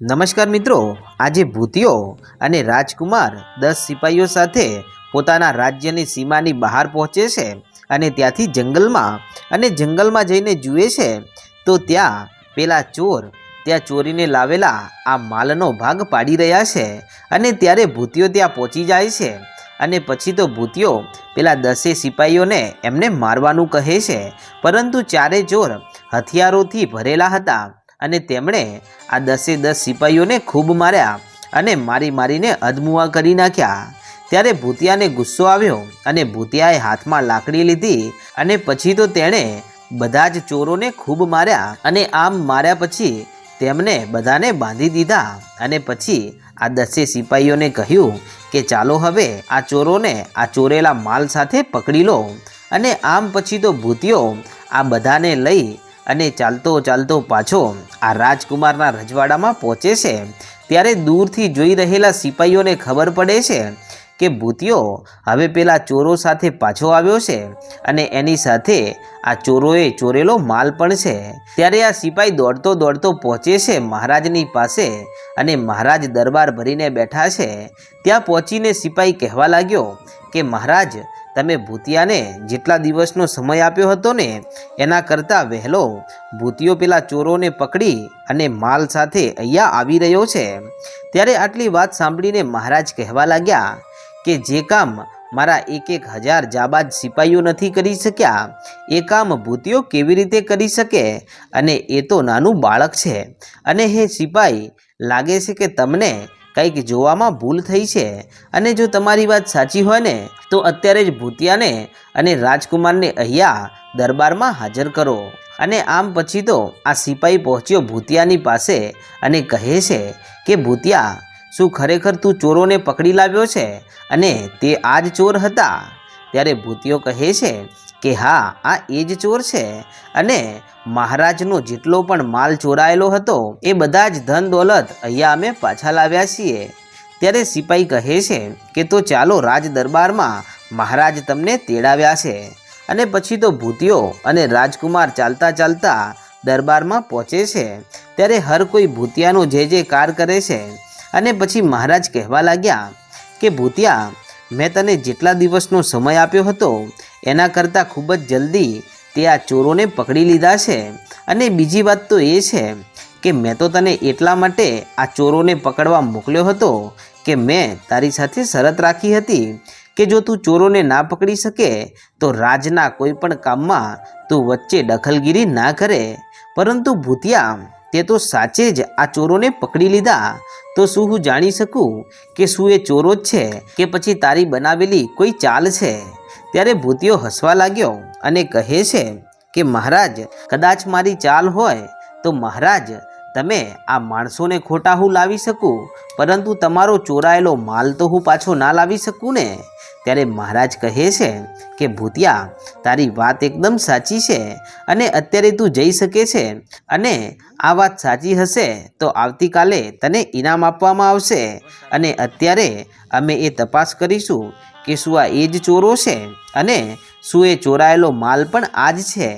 નમસ્કાર મિત્રો, આજે ભૂતિયો અને રાજકુમાર દસ સિપાહીઓ સાથે પોતાના રાજ્યની સીમાની બહાર પહોંચે છે અને ત્યાંથી જંગલમાં અને જંગલમાં જઈને જુએ છે, તો ત્યાં પેલા ચોર, ત્યાં ચોરીને લાવેલા આ માલનો ભાગ પાડી રહ્યા છે અને ત્યારે ભૂતિયો ત્યાં પહોંચી જાય છે અને પછી તો ભૂતિયો પેલા દસે સિપાહીઓને એમને મારવાનું કહે છે, પરંતુ ચારે ચોર હથિયારોથી ભરેલા હતા અને તેમણે આ દસે દસ સિપાહીઓને ખૂબ માર્યા અને મારી મારીને અધમુઆ કરી નાખ્યા. ત્યારે ભૂતિયાને ગુસ્સો આવ્યો અને ભૂતિયાએ હાથમાં લાકડી લીધી અને પછી તો તેણે બધા જ ચોરોને ખૂબ માર્યા અને આમ માર્યા પછી તેમને બધાને બાંધી દીધા અને પછી આ દસે સિપાહીઓને કહ્યું કે ચાલો હવે આ ચોરોને આ ચોરેલા માલ સાથે પકડી લો અને આમ પછી તો ભૂતિયો આ બધાને લઈ અને ચાલતો ચાલતો પાછો આ રાજકુમારના રજવાડામાં પહોંચે છે. ત્યારે દૂરથી જોઈ રહેલા સિપાહીઓને ખબર પડે છે કે ભૂતિયો હવે પેલા ચોરો સાથે પાછો આવ્યો છે અને એની સાથે આ ચોરોએ ચોરેલો માલ પણ છે. ત્યારે આ સિપાઈ દોડતો દોડતો પહોંચે છે મહારાજની પાસે અને મહારાજ દરબાર ભરીને બેઠા છે. ત્યાં પહોંચીને સિપાઈ કહેવા લાગ્યો કે મહારાજ તમે ભૂતિયાને જેટલા દિવસનો સમય આપ્યો હતો ને, એના કરતાં વહેલો ભૂતિયો પેલા ચોરોને પકડી અને માલ સાથે અહીંયા આવી રહ્યો છે. ત્યારે આટલી વાત સાંભળીને મહારાજ કહેવા લાગ્યા કે જે કામ મારા એક એક હજાર જાબાજ સિપાહીઓ નથી કરી શક્યા, એ કામ ભૂતિયો કેવી રીતે કરી શકે? અને એ તો નાનું બાળક છે. અને હે સિપાઈ, લાગે છે કે તમને કંઈક જોવામાં ભૂલ થઈ છે અને જો તમારી વાત સાચી હોય ને, તો અત્યારે જ ભૂતિયાને અને રાજકુમારને અહીંયા દરબારમાં હાજર કરો. અને આમ પછી તો આ સિપાઈ પહોંચ્યો ભૂતિયાની પાસે અને કહે છે કે, ભૂતિયા, શું ખરેખર તું ચોરોને પકડી લાવ્યો છે? અને તે આ જ ચોર હતા? ત્યારે ભૂતિયો કહે છે કે હા, આ એ જ ચોર છે? અને મહારાજનો જેટલો પણ માલ ચોરાયેલો હતો, એ બધા જ ધન દોલત અહીંયા અમે પાછા લાવ્યા છીએ. ત્યારે સિપાઈ કહે છે કે, તો ચાલો રાજ દરબારમાં મહારાજ તમને તેડાવ્યા છે. અને પછી તો ભૂતિયો અને રાજકુમાર ચાલતા ચાલતા દરબારમાં પહોંચે છે. ત્યારે હર કોઈ ભૂતિયાનો જે જે કાર કરે છે. અને પછી મહારાજ કહેવા લાગ્યા કે, ભૂતિયા, મેં તને જેટલા દિવસનો સમય આપ્યો હતો એના કરતાં ખૂબ જ જલ્દી તે આ ચોરોને પકડી લીધા છે. અને બીજી વાત તો એ છે કે મેં તો તને એટલા માટે આ ચોરોને પકડવા મોકલ્યો હતો કે મેં તારી સાથે શરત રાખી હતી કે જો તું ચોરોને ના પકડી શકે તો રાજના કોઈ પણ કામમાં તું વચ્ચે દખલગીરી ના કરે. પરંતુ ભૂતિયા, તે તો સાચે જ આ ચોરોને પકડી લીધા. તો શું હું જાણી શકું કે શું એ ચોરો જ છે કે પછી તારી બનાવેલી કોઈ ચાલ છે? ત્યારે ભૂતિયો હસવા લાગ્યો અને કહે છે કે, મહારાજ, કદાચ મારી ચાલ હોય તો મહારાજ, તમે આ માણસોને ખોટા હું લાવી શકું? પરંતુ તમારો ચોરાયેલો માલ તો હું પાછો ના લાવી શકું ને? ત્યારે મહારાજ કહે છે કે, ભૂતિયા, તારી વાત એકદમ સાચી છે અને અત્યારે તું જઈ શકે છે અને આ વાત સાચી હશે તો આવતીકાલે તને ઇનામ આપવામાં આવશે. અને અત્યારે અમે એ તપાસ કરીશું કે શું આ એ જ ચોરો છે અને શું એ ચોરાયેલો માલ પણ આ જ છે.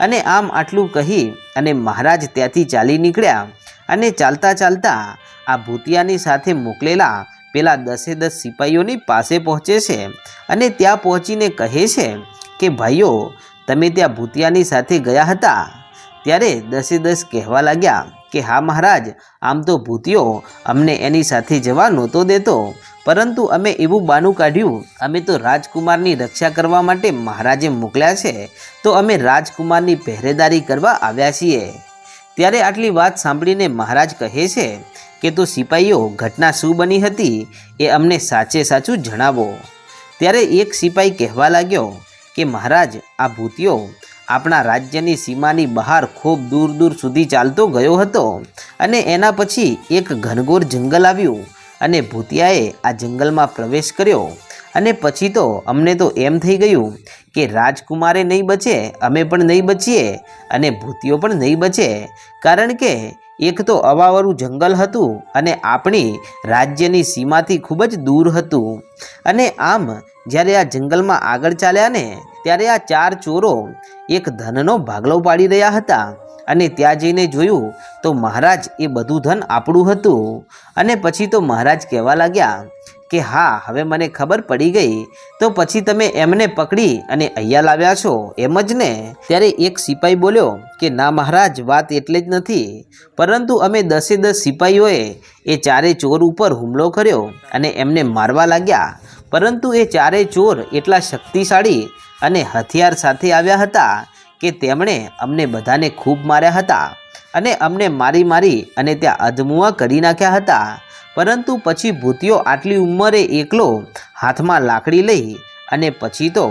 અને આમ આટલું કહી અને મહારાજ ત્યાંથી ચાલી નીકળ્યા અને ચાલતા ચાલતા આ ભૂતિયાની સાથે મોકલેલા પેલા દસે દસ સિપાહીઓની પાસે પહોંચે છે અને ત્યાં પહોંચીને કહે છે કે, ભાઈઓ, તમે ત્યાં ભૂતિયાની સાથે ગયા હતા? ત્યારે દસે દસ કહેવા લાગ્યા કે, હા મહારાજ, આમ તો ભૂતિયો અમને એની સાથે જવા નહોતો દેતો. પરંતુ અમે એવું બાનું કાઢ્યું, અમે તો રાજકુમારની રક્ષા કરવા માટે મહારાજે મોકલ્યા છે, તો અમે રાજકુમારની પહેરેદારી કરવા આવ્યા છીએ. ત્યારે આટલી વાત સાંભળીને મહારાજ કહે છે કે, તો સિપાહીઓ ઘટના શું બની હતી? એ અમને સાચે સાચું જણાવો. ત્યારે એક સિપાઈ કહેવા લાગ્યો કે, મહારાજ, આ ભૂતિયો આપણા રાજ્યની સીમાની બહાર ખૂબ દૂર દૂર સુધી ચાલતો ગયો હતો અને એના પછી એક ઘનઘોર જંગલ આવ્યું અને ભૂતિયાએ આ જંગલમાં પ્રવેશ કર્યો અને પછી તો અમને તો એમ થઈ ગયું કે રાજકુમારે નહીં બચે, અમે પણ નહીં બચીએ અને ભૂતિયો પણ નહીં બચે. કારણ કે એક તો અવાવરું જંગલ હતું અને આપણી રાજ્યની સીમાથી ખૂબ જ દૂર હતું. અને આમ જ્યારે આ જંગલમાં આગળ ચાલ્યા ને ત્યારે આ ચાર ચોરો એક ધનનો ભાગલો પાડી રહ્યા હતા અને ત્યાં જઈને જોયું તો મહારાજ એ બધું ધન આપણું હતું. અને પછી તો મહારાજ કહેવા લાગ્યા કે હા, હવે મને ખબર પડી ગઈ, તો પછી તમે એમને પકડી અને અહીંયા લાવ્યા છો, એમ જ ને? ત્યારે એક સિપાઈ બોલ્યો કે ના મહારાજ, વાત એટલે જ નથી. પરંતુ અમે દસે દસ સિપાઈઓએ એ ચારે ચોર ઉપર હુમલો કર્યો અને એમને મારવા લાગ્યા. પરંતુ એ ચારે ચોર એટલા શક્તિશાળી અને હથિયાર સાથે આવ્યા હતા કે તેમણે અમને બધાને ખૂબ માર્યા હતા અને અમને મારી મારી અને ત્યાં અધમુઆ કરી નાખ્યા હતા. પરંતુ પછી ભૂતિયો આટલી ઉંમરે એકલો હાથમાં લાકડી લઈ અને પછી તો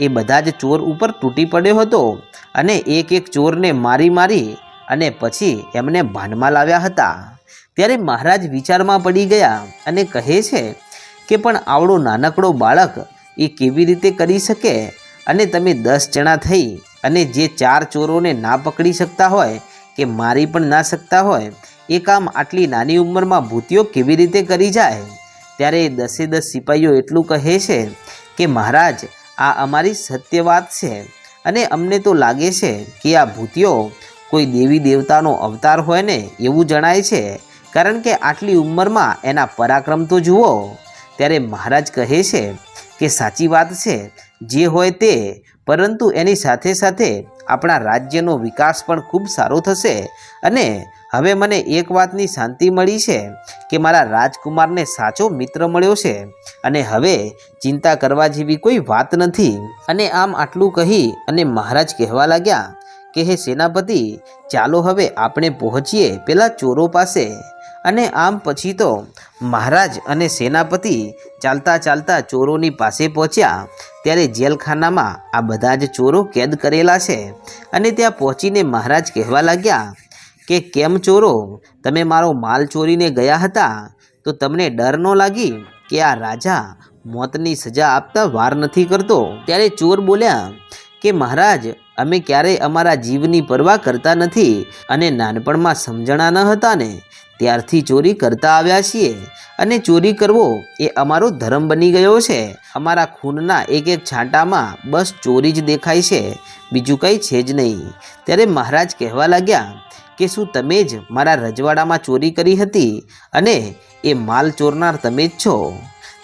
એ બધા જ ચોર ઉપર તૂટી પડ્યો હતો અને એક એક ચોરને મારી મારી અને પછી એમને ભાનમાં લાવ્યા હતા. ત્યારે મહારાજ વિચારમાં પડી ગયા અને કહે છે કે, પણ આવડો નાનકડો બાળક એ કેવી રીતે કરી શકે? અને તમે દસ જણા થઈ અને જે ચાર ચોરોને ના પકડી શકતા હોય કે મારી પણ ના શકતા હોય એ કામ આટલી નાની ઉંમરમાં ભૂતિઓ કેવી રીતે કરી જાય? ત્યારે દસે દસ સિપાહીઓ એટલું કહે છે કે, મહારાજ, આ અમારી સત્ય વાત છે અને અમને તો લાગે છે કે આ ભૂતિઓ કોઈ દેવી દેવતાનો અવતાર હોય ને એવું જણાય છે. કારણ કે આટલી ઉંમરમાં એના પરાક્રમ તો જુઓ. ત્યારે મહારાજ કહે છે કે, સાચી વાત છે, જે હોય તે, પરંતુ એની સાથે સાથે આપણા રાજ્યનો વિકાસ પણ ખૂબ સારો થશે. અને હવે મને એક વાતની શાંતિ મળી છે કે મારા રાજકુમારને સાચો મિત્ર મળ્યો છે. અને હવે ચિંતા કરવા જેવી કોઈ વાત નથી. અને આમ આટલું કહી અને મહારાજ કહેવા લાગ્યા કે, હે સેનાપતિ, ચાલો હવે આપણે પહોંચીએ પેલા ચોરો પાસે. અને આમ પછી તો મહારાજ અને સેનાપતિ ચાલતા ચાલતા ચોરોની પાસે પહોંચ્યા. ત્યારે જેલખાનામાં આ બધા જ ચોરો કેદ કરેલા છે અને ત્યાં પહોંચીને મહારાજ કહેવા લાગ્યા કે, કેમ ચોરો? તમે મારો માલ ચોરીને ગયા હતા? તો તમને ડર ન લાગી કે આ રાજા મોતની સજા આપતા વાર નથી કરતો? ત્યારે ચોર બોલ્યા કે, મહારાજ, અમે ક્યારેય અમારા જીવની પરવા કરતા નથી અને નાનપણમાં સમજણા ન હતા ને. ત્યારથી ચોરી કરતા આવ્યા છીએ અને ચોરી કરવો એ અમારો ધર્મ બની ગયો છે. અમારા ખૂનના એક એક છાંટામાં બસ ચોરી જ દેખાય છે. બીજું કંઈ છે જ નહીં. ત્યારે મહારાજ કહેવા લાગ્યા કે શું તમે જ મારા રજવાડામાં ચોરી કરી હતી અને એ માલ ચોરનાર તમે જ છો?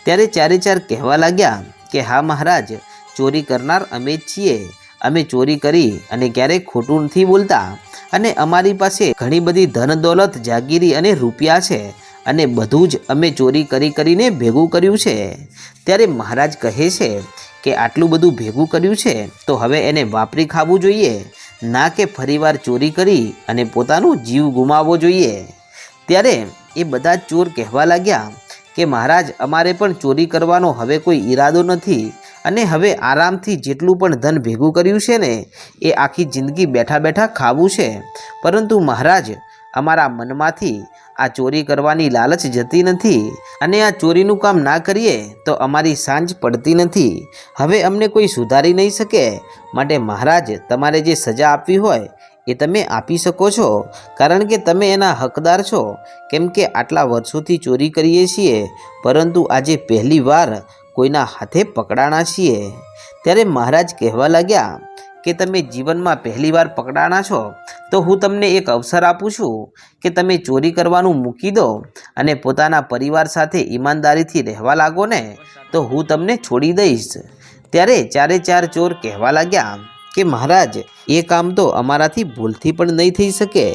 ત્યારે ચારે ચાર કહેવા લાગ્યા કે હા મહારાજ, ચોરી કરનાર અમે જ છીએ. અમે ચોરી કરી અને ક્યારેય ખોટું નથી બોલતા. અને અમારી પાસે ઘણી બધી ધન દોલત જાગીરી અને રૂપિયા છે અને બધું જ અમે ચોરી કરી કરીને ભેગું કર્યું છે. ત્યારે મહારાજ કહે છે કે આટલું બધું ભેગું કર્યું છે તો હવે એને વાપરી ખાવું જોઈએ, ના કે ફરીવાર ચોરી કરી અને પોતાનું જીવ ગુમાવવો જોઈએ. ત્યારે એ બધા ચોર કહેવા લાગ્યા કે મહારાજ, અમારે પણ ચોરી કરવાનો હવે કોઈ ઈરાદો નથી અને હવે આરામથી જેટલું પણ ધન ભેગું કર્યું છે ને, એ આખી જિંદગી બેઠા બેઠા ખાવું છે. પરંતુ મહારાજ, અમારા મનમાંથી આ ચોરી કરવાની લાલચ જતી નથી અને આ ચોરીનું કામ ના કરીએ તો અમારી સાંજ પડતી નથી. હવે અમને કોઈ સુધારી નહીં શકે. માટે મહારાજ, તમારે જે સજા આપવી હોય, એ તમે આપી શકો છો. કારણ કે તમે એના હકદાર છો. કેમ કે આટલા વર્ષોથી ચોરી કરીએ છીએ. પરંતુ આજે પહેલી વાર કોઈના હાથે પકડાણા છીએ? ત્યારે મહારાજ કહેવા લાગ્યા કે તમે જીવનમાં પહેલીવાર પકડાણા છો, તો હું તમને એક અવસર આપું છું કે તમે ચોરી કરવાનું મૂકી દો અને પોતાના પરિવાર સાથે ઈમાનદારીથી રહેવા લાગો ને, તો હું તમને છોડી દઈશ. ત્યારે ચારે ચાર ચોર કહેવા લાગ્યા કે મહારાજ, એ કામ તો અમારાથી ભૂલથી પણ નહીં થઈ શકે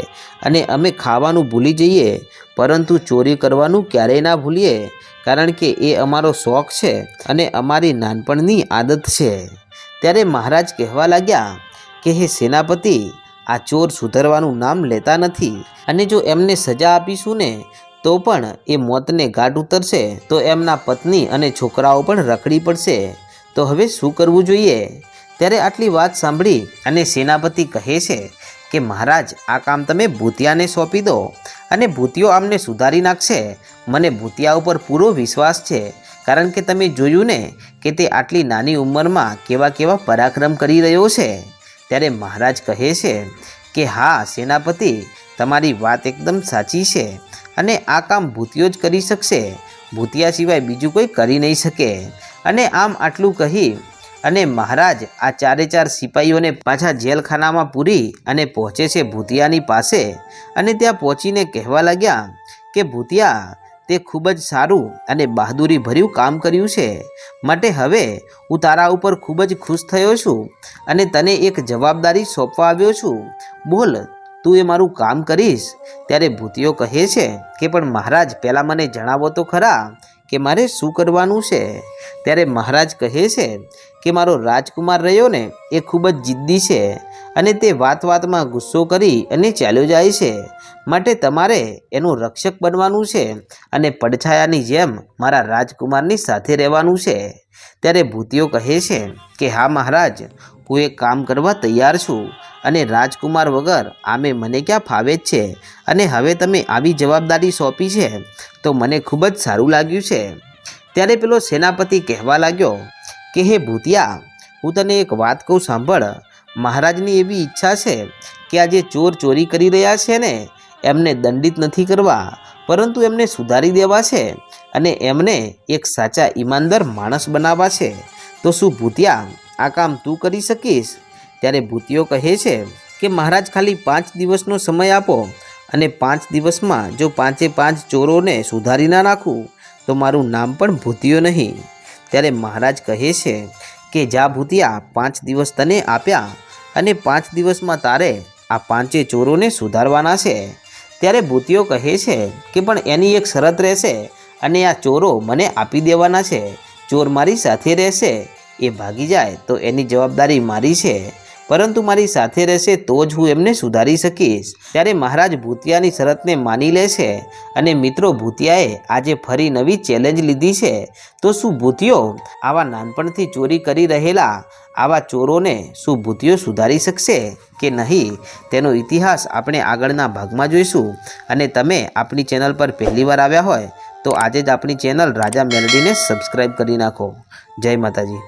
અને અમે ખાવાનું ભૂલી જઈએ, પરંતુ ચોરી કરવાનું ક્યારેય ના ભૂલીએ. કારણ કે એ અમારો શોખ છે અને અમારી નાનપણની આદત છે. ત્યારે મહારાજ કહેવા લાગ્યા કે, હે સેનાપતિ, આ ચોર સુધરવાનું નામ લેતા નથી અને જો એમને સજા આપીશું ને, તો પણ એ મોતને ગાઢ ઉતરશે, તો એમના પત્ની અને છોકરાઓ પણ રખડી પડશે. તો હવે શું કરવું જોઈએ? ત્યારે આટલી વાત સાંભળી અને સેનાપતિ કહે છે કે મહારાજ, આ કામ તમે ભૂતિયાને સોંપી દો અને ભૂતિયો આમને સુધારી નાખશે. મને ભૂતિયા ઉપર પૂરો વિશ્વાસ છે, કારણ કે તમે જોયું ને કે તે આટલી નાની ઉંમરમાં કેવા કેવા પરાક્રમ કરી રહ્યો છે. ત્યારે મહારાજ કહે છે કે, હા, સેનાપતિ, તમારી વાત એકદમ સાચી છે અને આ કામ ભૂતિયો જ કરી શકશે. ભૂતિયા સિવાય બીજું કોઈ કરી નહીં શકે. અને આમ આટલું કહી અને મહારાજ આ ચારે ચાર સિપાહીઓને પાછા જેલખાનામાં પૂરી અને પહોંચે છે ભૂતિયાની પાસે. અને ત્યાં પહોંચીને કહેવા લાગ્યા કે, ભૂતિયા, તે ખૂબ જ સારું અને બહાદુરી ભર્યું કામ કર્યું છે. માટે હવે હું તારા ઉપર ખૂબ જ ખુશ થયો છું અને તને એક જવાબદારી સોંપવા આવ્યો છું. બોલ, તું એ મારું કામ કરીશ. ત્યારે ભૂતિયો કહે છે કે, પણ મહારાજ પહેલાં મને જણાવો તો ખરા. કે મારે શું કરવાનું છે? ત્યારે મહારાજ કહે છે કે મારો રાજકુમાર રહ્યો ને, એ ખૂબ જ જિદ્દી છે અને તે વાત વાતમાં ગુસ્સો કરી અને ચાલ્યો જાય છે. માટે તમારે એનું રક્ષક બનવાનું છે અને પડછાયાની જેમ મારા રાજકુમારની સાથે રહેવાનું છે. ત્યારે ભૂતિયો કહે છે કે, હા મહારાજ હું એક કામ કરવા તૈયાર છું અને રાજકુમાર વગર આમે મને ક્યાં ફાવે જ છે? અને હવે તમે આવી જવાબદારી સોંપી છે તો મને ખૂબ જ સારું લાગ્યું છે. ત્યારે પેલો સેનાપતિ કહેવા લાગ્યો, કે હે ભૂતિયા, હું તને એક વાત કહું સાંભળ. મહારાજની એવી ઈચ્છા છે કે આ જે ચોર ચોરી કરી રહ્યા છે ને, એમને દંડિત નથી કરવા, પરંતુ એમને સુધારી દેવા છે અને એમને એક સાચા ઈમાનદાર માણસ બનાવવા છે. તો શું ભૂતિયા આ કામ તું કરી શકીશ? ત્યારે ભૂતિયો કહે છે કે મહારાજ ખાલી પાંચ દિવસનો સમય આપો અને પાંચ દિવસમાં જો પાંચે પાંચ ચોરોને સુધારી ના નાખું, તો મારું નામ પણ ભૂતિયો નહીં. ત્યારે મહારાજ કહે છે કે જા ભૂતિયા, પાંચ દિવસ તને આપ્યા અને પાંચ દિવસમાં તારે આ પાંચે ચોરોને સુધારવાના છે. ત્યારે ભૂતિયો કહે છે કે પણ એની એક શરત રહેશે અને આ ચોરો મને આપી દેવાના છે. ચોર મારી સાથે રહેશે એ ભાગી જાય તો એની જવાબદારી મારી છે. પરંતુ મારી સાથે રહેશે તો જ હું એમને સુધારી શકીશ. ત્યારે મહારાજ ભૂતિયાની શરતને માની લે છે અને મિત્રો ભૂતિયાએ આજે ફરી નવી ચેલેન્જ લીધી છે. તો શું ભૂતિયો આવા નાનપણથી ચોરી કરી રહેલા આવા ચોરોને શું ભૂતિયો સુધારી શકશે કે નહીં? તેનો ઇતિહાસ આપણે આગળના ભાગમાં જોઈશું. અને તમે આપણી ચેનલ પર પહેલીવાર આવ્યા હોય તો આજે જ આપણી ચેનલ રાજા મેલડીને સબસ્ક્રાઈબ કરી નાખો. જય માતાજી.